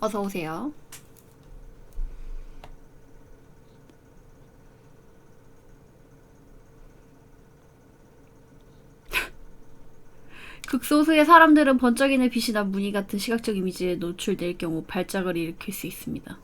어서 오세요. 극소수의 사람들은 번쩍이는 빛이나 무늬 같은 시각적 이미지에 노출될 경우 발작을 일으킬 수 있습니다.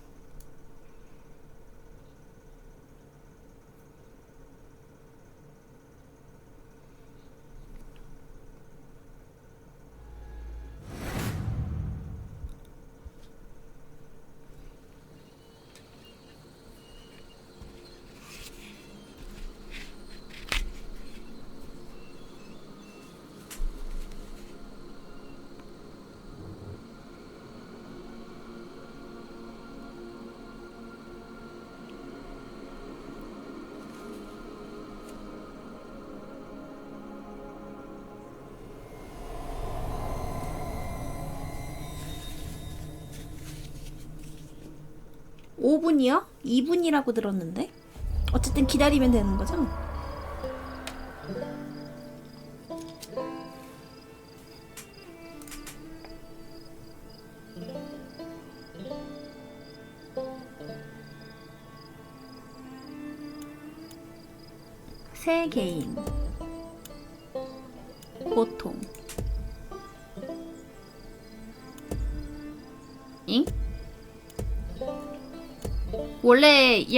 오분이요 2분이라고 들었는데? 어쨌든 기다리면 되는 거죠?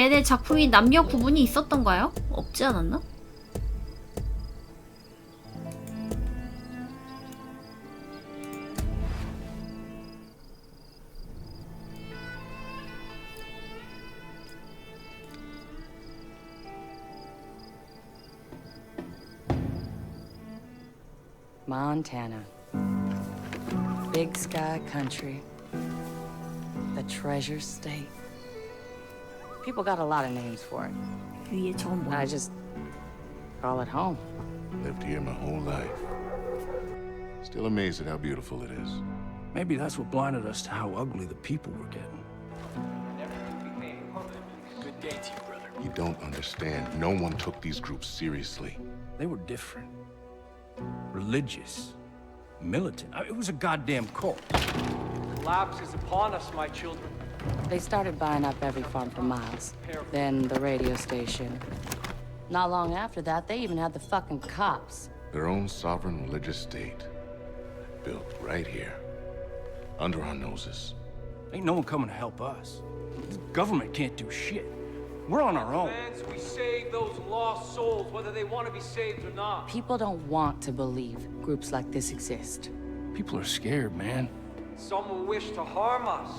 얘네 작품이 남녀 구분이 있었던가요? 없지 않았나? Montana. Big sky country. The treasure state. People got a lot of names for it. I just call it home. Lived here my whole life. Still amazed at how beautiful it is. Maybe that's what blinded us to how ugly the people were getting. Good day to you, brother. You don't understand. No one took these groups seriously. They were different. Religious. Militant. I mean, it was a goddamn cult. Collapse is upon us, my children. They started buying up every farm for miles. Then the radio station. Not long after that, they even had the fucking cops. Their own sovereign religious state. Built right here. Under our noses. Ain't no one coming to help us. The government can't do shit. We're on our own. Plans we save those lost souls, whether they want to be saved or not. People don't want to believe groups like this exist. People are scared, man. Some will wish to harm us.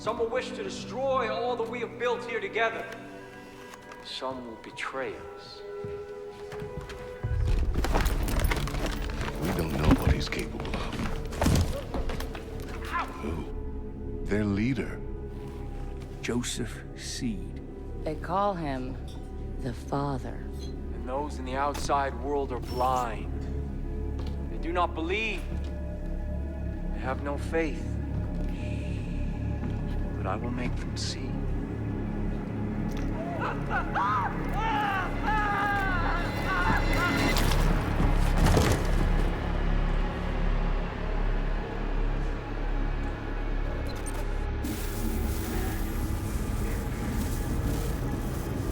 Some will wish to destroy all that we have built here together. Some will betray us. We don't know what he's capable of. Who? Their leader. Joseph Seed. They call him the Father. And those in the outside world are blind. They do not believe. They have no faith. But I will make them see.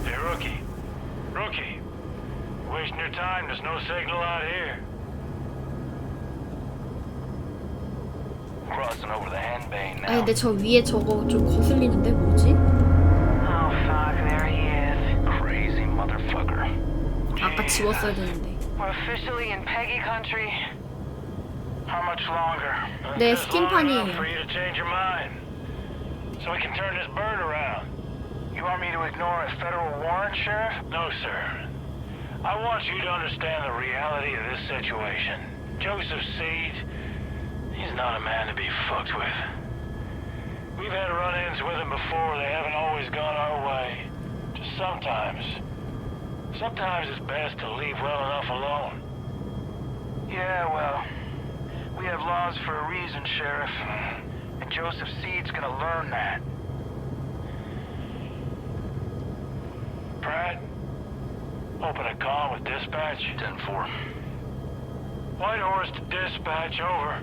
Hey, rookie. Rookie. Wasting your time. There's no signal out here. Crossing over the Henbane now. 아니 근데 저 위에 저거 좀 거슬리는데 뭐지? Oh, fuck, there he is. Crazy motherfucker. 아까 지웠어야 되는데. We're officially in Peggy country. How much longer? 네, Just long 스킨판이에요. enough for you to change your mind. So we can turn this bird around. You want me to ignore a federal warrant, Sheriff? No, sir. I want you to understand the reality of this situation. Joseph Seed, he's not a man to be fucked with. We've had run-ins with them before. They haven't always gone our way. Just sometimes. Sometimes it's best to leave well enough alone. Yeah, well, we have laws for a reason, Sheriff. And Joseph Seed's gonna learn that. Pratt, open a call with dispatch. 10-4. White Horse to dispatch, over.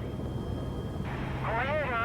Go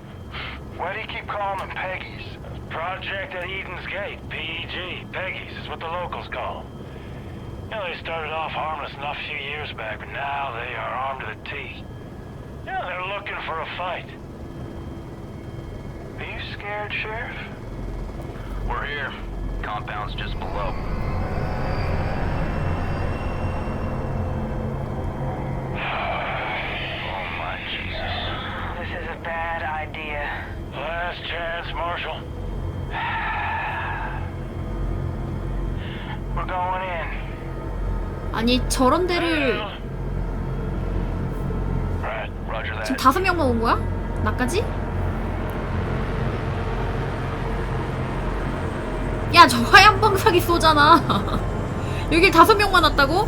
Why do you keep calling them Peggies? Project at Eden's Gate, PEG. Peggies is what the locals call them. You know, they started off harmless enough a few years back, but now they are armed to the teeth. Yeah, they're looking for a fight. Are you scared, Sheriff? We're here. Compound's just below. 아니 저런 데를 지금. 다섯 명만 온 거야? 나까지? 야저 하얀 방사기 쏘잖아 여길 다섯 명만 왔다고?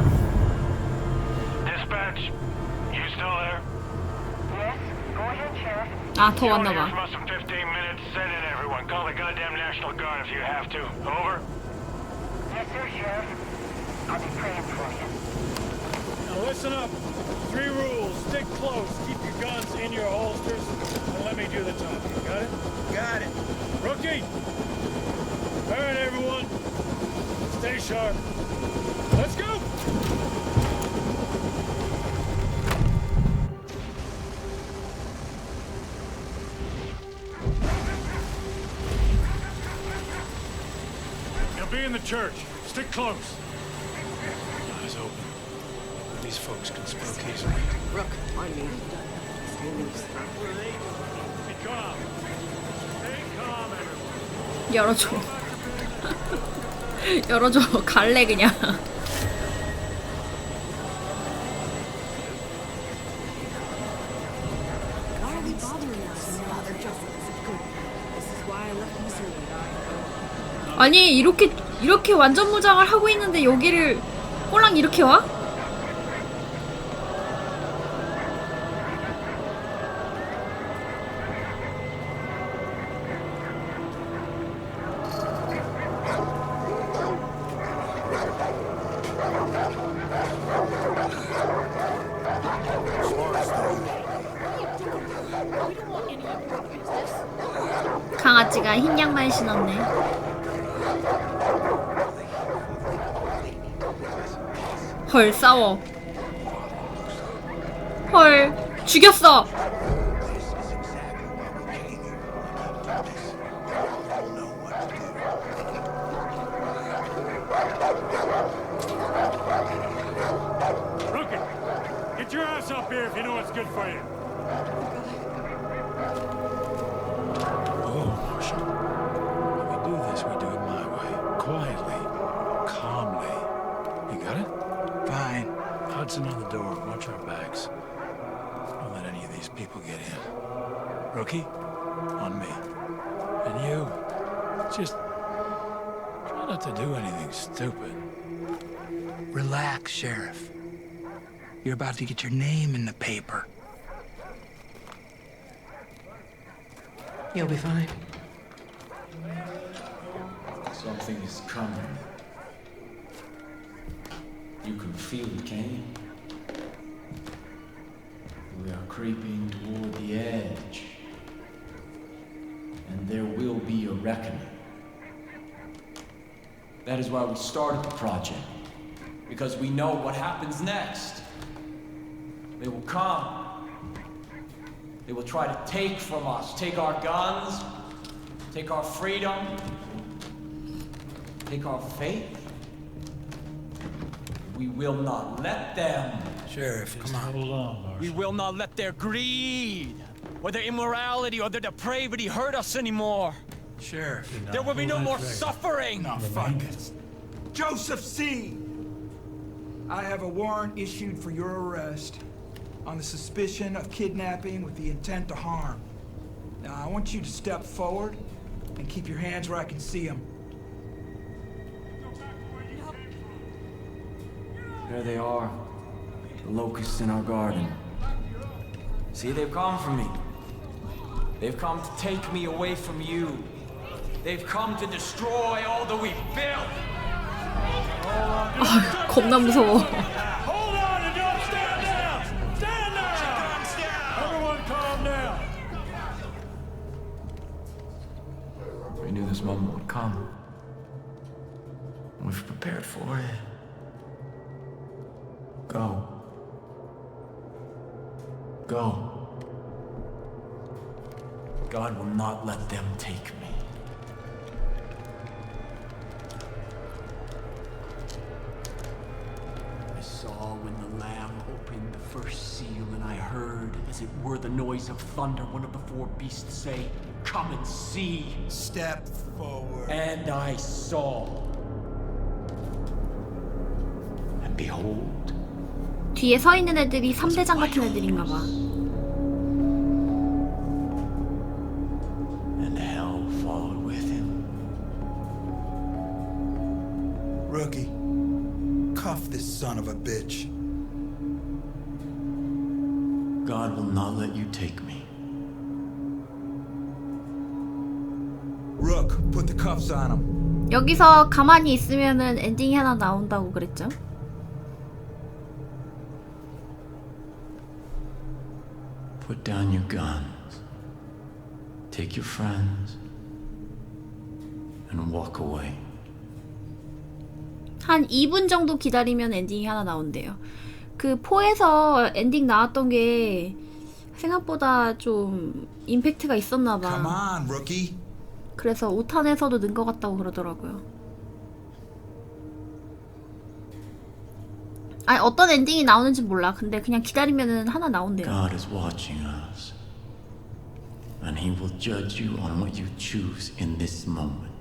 아 더 왔나 봐 Yes, sir, Sheriff. I'll be praying for you. Now listen up. Three rules. Stick close. Keep your guns in your holsters. And let me do the talking. Got it? Got it. Rookie! All right, everyone. Stay sharp. Let's go! In the church. Stick close. Eyes open. These folks can spook easily. Rook, on me. Be calm. Stay calm, everyone. 열어줘 열어줘 갈래 그냥 아니 이렇게 이렇게 완전 무장을 하고 있는데 여기를 꼴랑 이렇게 와? 강아지가 흰 양말 신었네. 헐 싸워. 헐 죽였어. Any of get in. Rookie, on me. And you, just try not to do anything stupid. Relax, Sheriff. You're about to get your name in the paper. You'll be fine. Something is coming. You can feel it, can you? We are creeping toward the edge. And there will be a reckoning. That is why we started the project. Because we know what happens next. They will come. They will try to take from us, take our guns, take our freedom, take our faith. We will not let them. Sheriff, come on. Hold on, Marshal. We will not let their greed, or their immorality, or their depravity hurt us anymore. Sheriff. There will be no more suffering. No, fuck it. Joseph C. I have a warrant issued for your arrest on the suspicion of kidnapping with the intent to harm. Now, I want you to step forward And keep your hands where I can see them. There they are. The locusts in our garden. See, they've come for me. They've come to take me away from you. They've come to destroy all that we've built. 겁나 무서워. Hold on and don't stand down! Stand down! Everyone calm down! We knew this moment would come. We've prepared for it. Go. Go. God will not let them take me. I saw when the Lamb opened the first seal, and I heard, as it were the noise of thunder, one of the four beasts say, Come and see. Step forward. And I saw. And behold, 뒤에 서 있는 애들이 3대장 같은 애들인가 봐. and hell followed with him. Rookie, cuff this son of a bitch. God will not let you take me. Rook, put the cuffs on him. 여기서 가만히 있으면은 엔딩이 하나 나온다고 그랬죠? Put down your guns. Take your friends. And walk away. 한 2분 정도 기다리면 엔딩이 하나 나온대요. 그 포에서 엔딩 나왔던 게 생각보다 좀 임팩트가 있었나 Come 봐. on, rookie. 그래서 5탄에서도 는 것 같다고 그러더라고요. 아니 어떤 엔딩이 나오는지 몰라. 근데 그냥 기다리면은 하나 나온대요. God is watching us. And he will judge you on what you choose in this moment.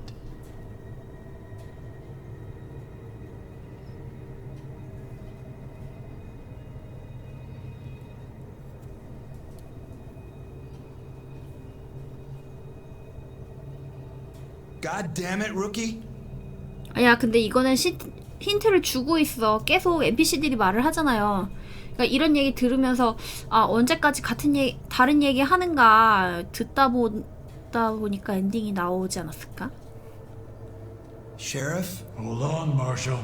God damn it, rookie. 야 근데 이거는 시, 힌트를 주고 있어. 계속 NPC들이 말을 하잖아요. 그러니까 이런 얘기 들으면서 아 언제까지 같은 얘기 다른 얘기 하는가 듣다 보다 보니까 엔딩이 나오지 않았을까? Sheriff? Hold on, Marshal.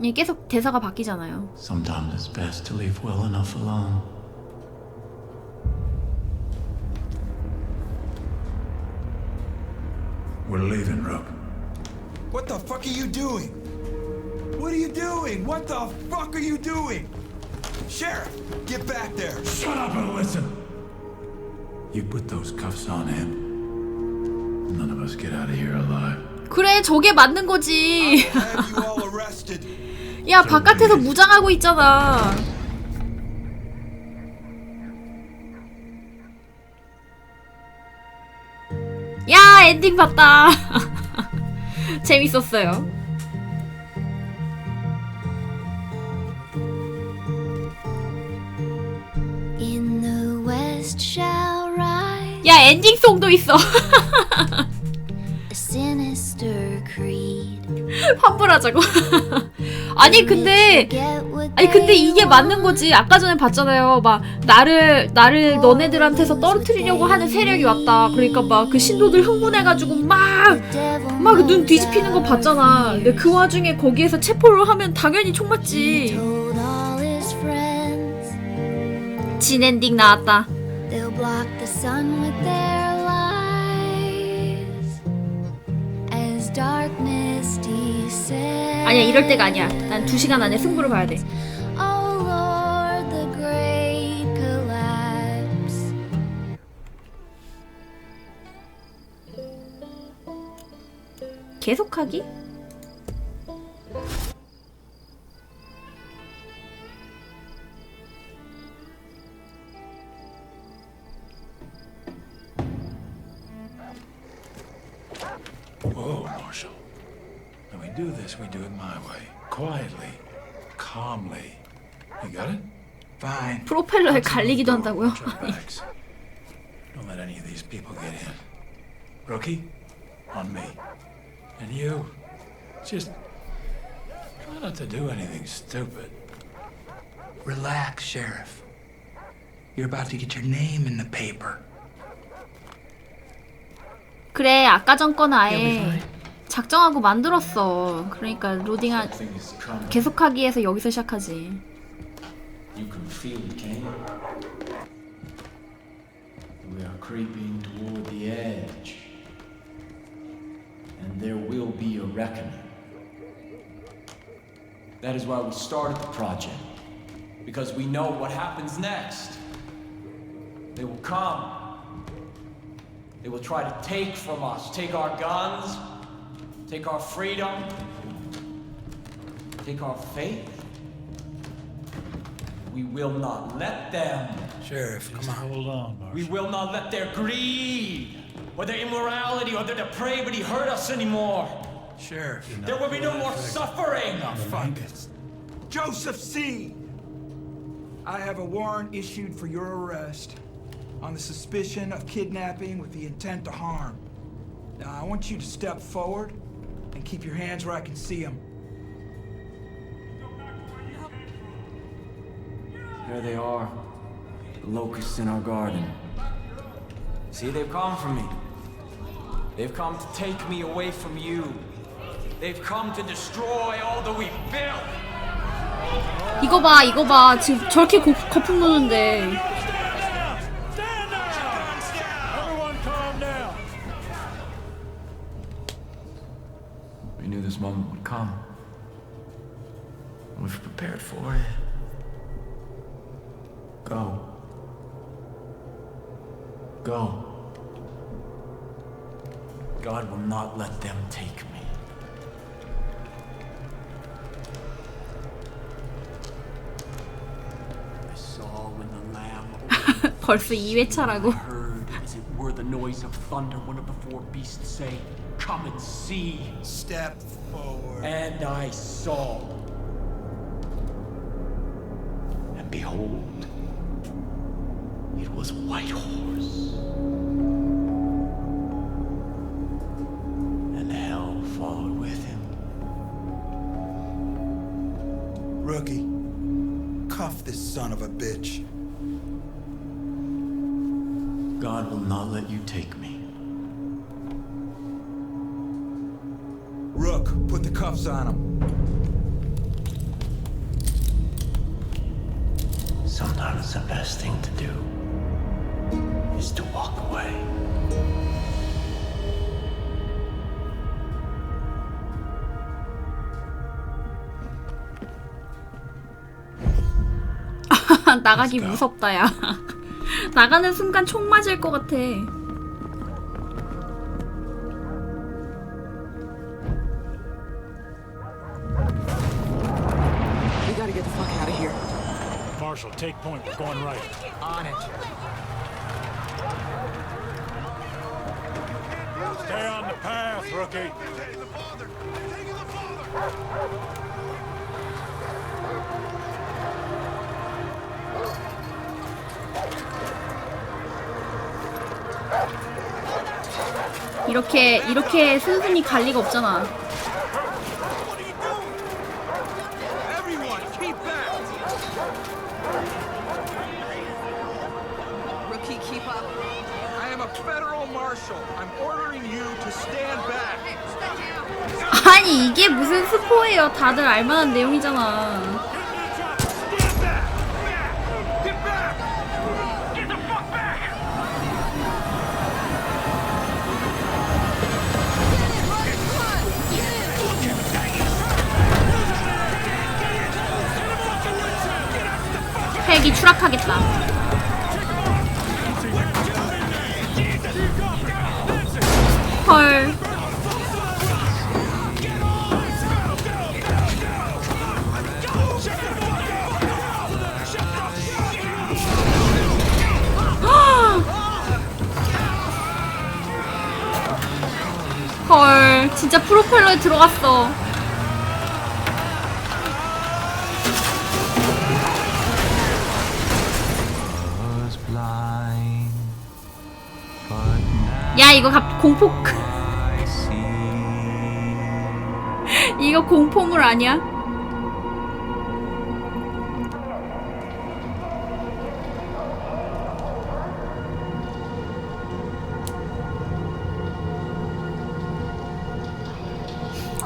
이게 계속 대사가 바뀌잖아요. Sometimes it's best to leave well enough alone. We're leaving, Rook. What the fuck are you doing? What are you doing? What the fuck are you doing? Sheriff, get back there. Shut up and listen! You put those cuffs on him. None of us get out of here alive. 그래 저게 맞는 거지. Have you all arrested? 야 바깥에서 무장하고 있잖아. 야 엔딩 봤다. 재밌었어요. 엔딩송도 있어. 환불하자고. 아니 근데 아니 근데 이게 맞는 거지. 아까 전에 봤잖아요. 막 나를 나를 너네들한테서 떨어뜨리려고 하는 세력이 왔다. 그러니까 막 그 신도들 흥분해가지고 막 막 눈 뒤집히는 거 봤잖아. 근데 그 와중에 거기에서 체포를 하면 당연히 총 맞지. 진 엔딩 나왔다. Sun with their lies as darkness descends. 아니야 이럴 때가 아니야. 난두 시간 안에 승부를 봐야 돼. Oh Lord, the great collapse. 계속하기? 프로펠러에 갈리기도 한다고요? Don't let any of these people get in. Rookie, on me. And you, just try not to do anything stupid. Relax, Sheriff. You're about to get your name in the paper. 그래 아까 전 거는 아예 작정하고 만들었어. 그러니까 coming. 계속하기 위해서 여기서 시작하지. We are creeping toward the edge. And there will be a reckoning. That is why we started the project. Because we know what happens next. They will come. They will try to take from us, take our guns, take our freedom, take our faith. We will not let them. Sheriff, Just come on. hold on, Marshal. We will not let their greed, or their immorality, or their depravity hurt us anymore. Sheriff. There will be no more suffering. Fuck it. Joseph C. I have a warrant issued for your arrest on the suspicion of kidnapping with the intent to harm. Now, I want you to step forward and keep your hands where I can see them. There they are, the locusts in our garden. See, they've come for me. They've come to take me away from you. They've come to destroy all that we built. 이거 봐 이거 봐 지금 저렇게 고, 거품 노는데 Everyone calm down. We knew this moment would come. We've prepared for it. Go. Go. God will not let them take me. I saw when the lamb 벌써 2회차라고 heard, as it were the noise of thunder, one of the four beasts say, Come and see. Step forward. And I saw. And behold, it was white horse. And hell followed with him. Rookie, cuff this son of a bitch. God will not let you take me. Rook, put the cuffs on him. Sometimes the best thing to do is to walk away. 나가기 무섭다 야 나가는 순간 총 맞을 것 같아 We gotta get the fuck out of here. Marshal, take point. We're going right. On it. Rookie. 이렇게 이렇게 순순히 갈 리가 없잖아 Everyone, keep back! Rookie, keep up. I am a federal marshal. I'm ordering 아니 이게 무슨 스포예요 다들 알만한 내용이잖아! 헬기 추락하겠다 헐. 헐 진짜 프로펠러에 들어갔어. 야 이거 갑 공포 이거 공포물 아니야?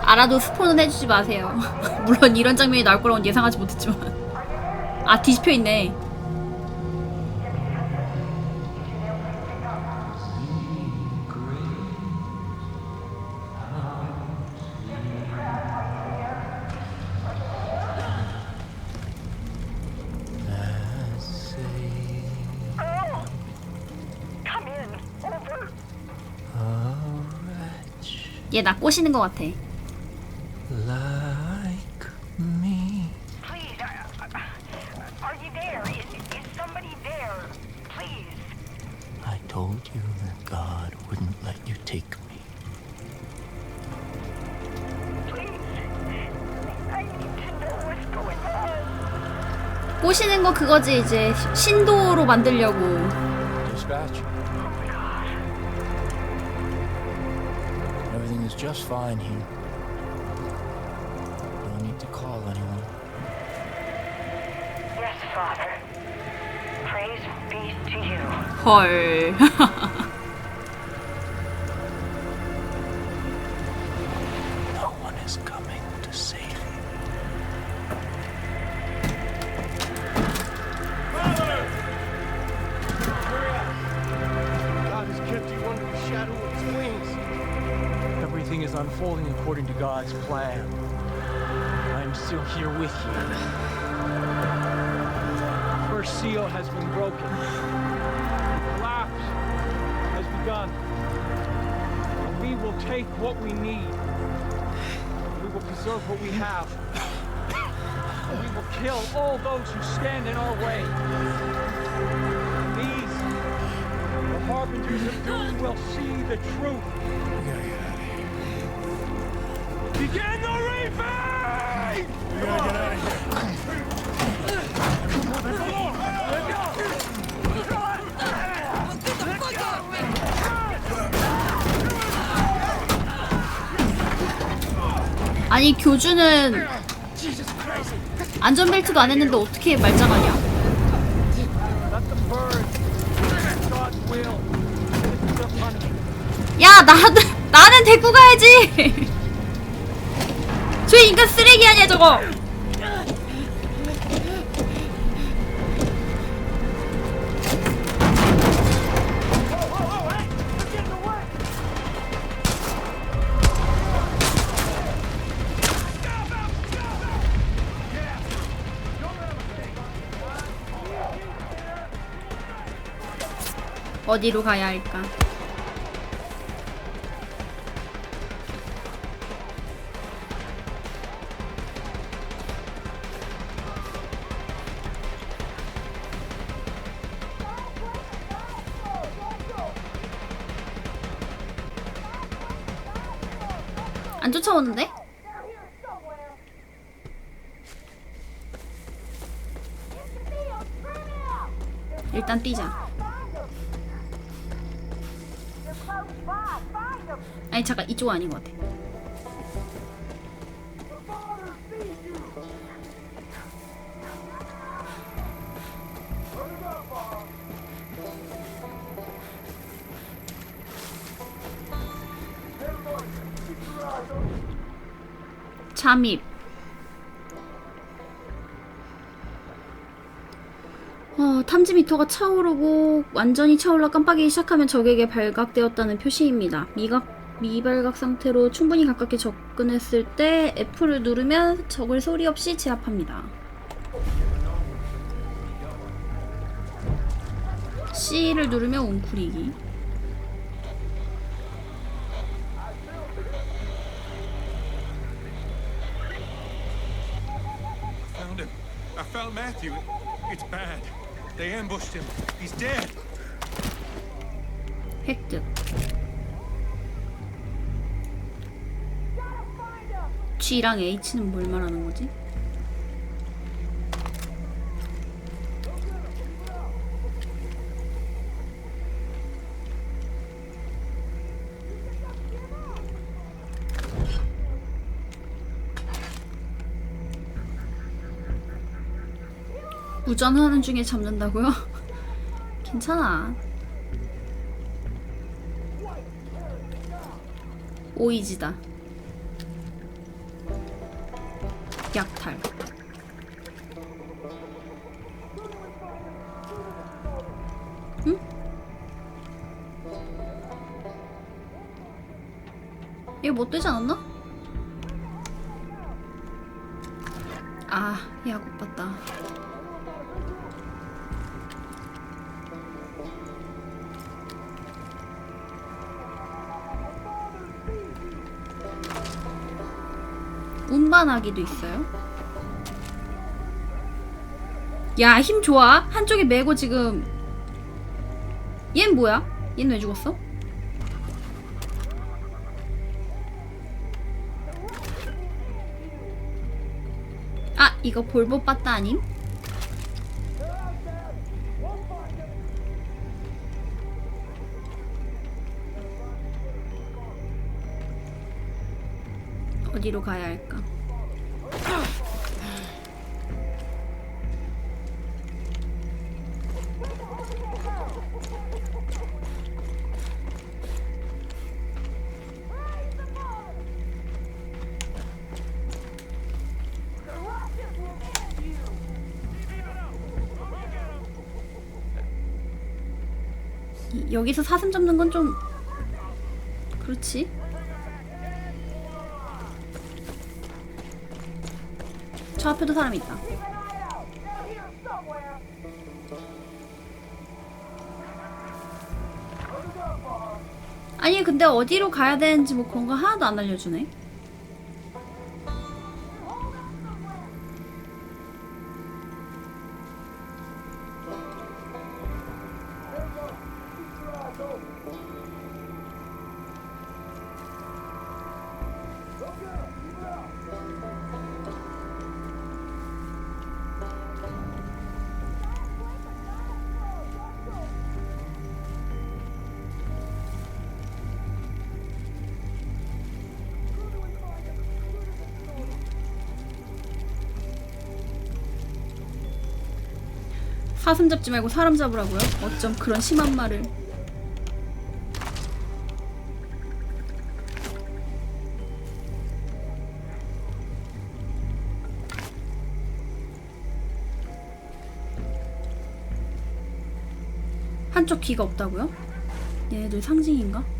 알아도 스포는 해주지 마세요. 물론 이런 장면이 나올 거라고는 예상하지 못했지만. 아 뒤집혀 있네. 얘 나 꼬시는 것 같아. Like me. Please, uh, uh, are you there? Is, is somebody there? Please. I told you that God wouldn't let you take me. Please. I need to know what's going on. 꼬시는 거 그거지 이제 신도로 만들려고. Dispatch. Just fine here. No need to call anyone. Yes, Father. Praise be to you. 헐. No one is coming unfolding according to God's plan. I am still here with you. The first seal has been broken. Collapse has begun. And we will take what we need. We will preserve what we have. And we will kill all those who stand in our way. These the harbingers of doom will see the truth. 아니 교주는 안전벨트도 안 했는데 어떻게 punishment. 야 나는 나는 데리고 가야지. 저 인간 쓰레기 아니야 저거. 어디로 가야 할까? 안 쫓아오는데? 일단 뛰자. 아니 잠깐 이쪽 아닌 것 같아. 잠입. 어, 탐지 미터가 차오르고 완전히 차올라 깜빡이기 시작하면 적에게 발각되었다는 표시입니다. 미각 미발각 상태로 충분히 가깝게 접근했을 때 F를 누르면 적을 소리 없이 제압합니다. C를 누르면 웅크리기. Found Matthew. It's bad. They ambushed him. He's dead. 획득. G랑 H는 뭘 말하는 거지? 우전하는 중에 잡는다고요? 괜찮아. 오이지다. 약탈. 응? 이거 못 되지 않았나? 아, 야구 봤다. 운반하기도 있어요. 야, 힘 좋아. 한쪽에 메고 지금. 얜 뭐야? 얜 왜 죽었어? 아, 이거 볼보 빠따 아님? 어디로 가야 할까? 여기서 사슴 잡는 건 좀 그렇지. 저 앞에도 사람 있다. 아니 근데 어디로 가야 되는지 뭐 그런 거 하나도 안 알려주네. 사슴 잡지 말고 사람 잡으라고요? 어쩜 그런 심한 말을. 한쪽 귀가 없다고요? 얘네들 상징인가?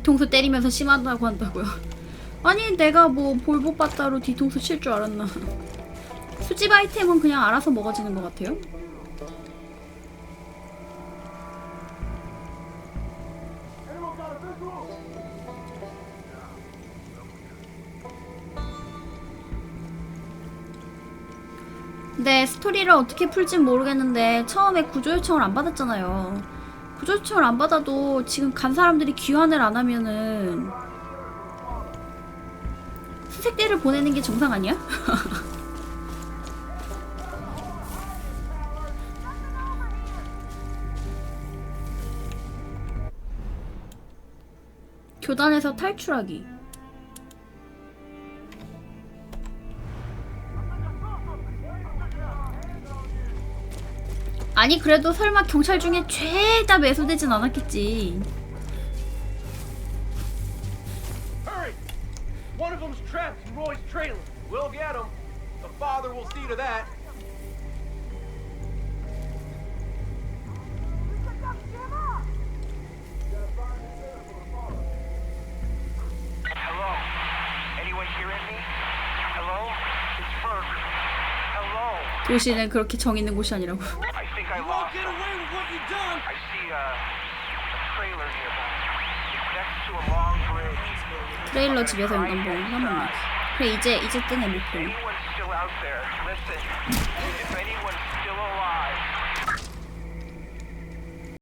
뒤통수 때리면서 심하다고 한다고요. 아니 내가 뭐 볼복바따로 뒤통수 칠 줄 알았나. 수집 아이템은 그냥 알아서 먹어지는 것 같아요. 근데 스토리를 어떻게 풀진 모르겠는데 처음에 구조 요청을 안 받았잖아요. 구조 요청을 안 받아도 지금 간 사람들이 귀환을 안 하면은 수색대를 보내는 게 정상 아니야? 교단에서 탈출하기. 아니 그래도 설마 경찰 중에 죄다 매수되진 않았겠지. Hurry! One of them's trapped in Roy's trailer. We'll get him. The father will see to that. Hello? Anyone hearing me? Hello? It's Ferg. Hello? 도시는 그렇게 정 있는 곳이 아니라고. 트레일러 집에서 인간봉 한 번만. 그래 이제 이제 뜨네 목표.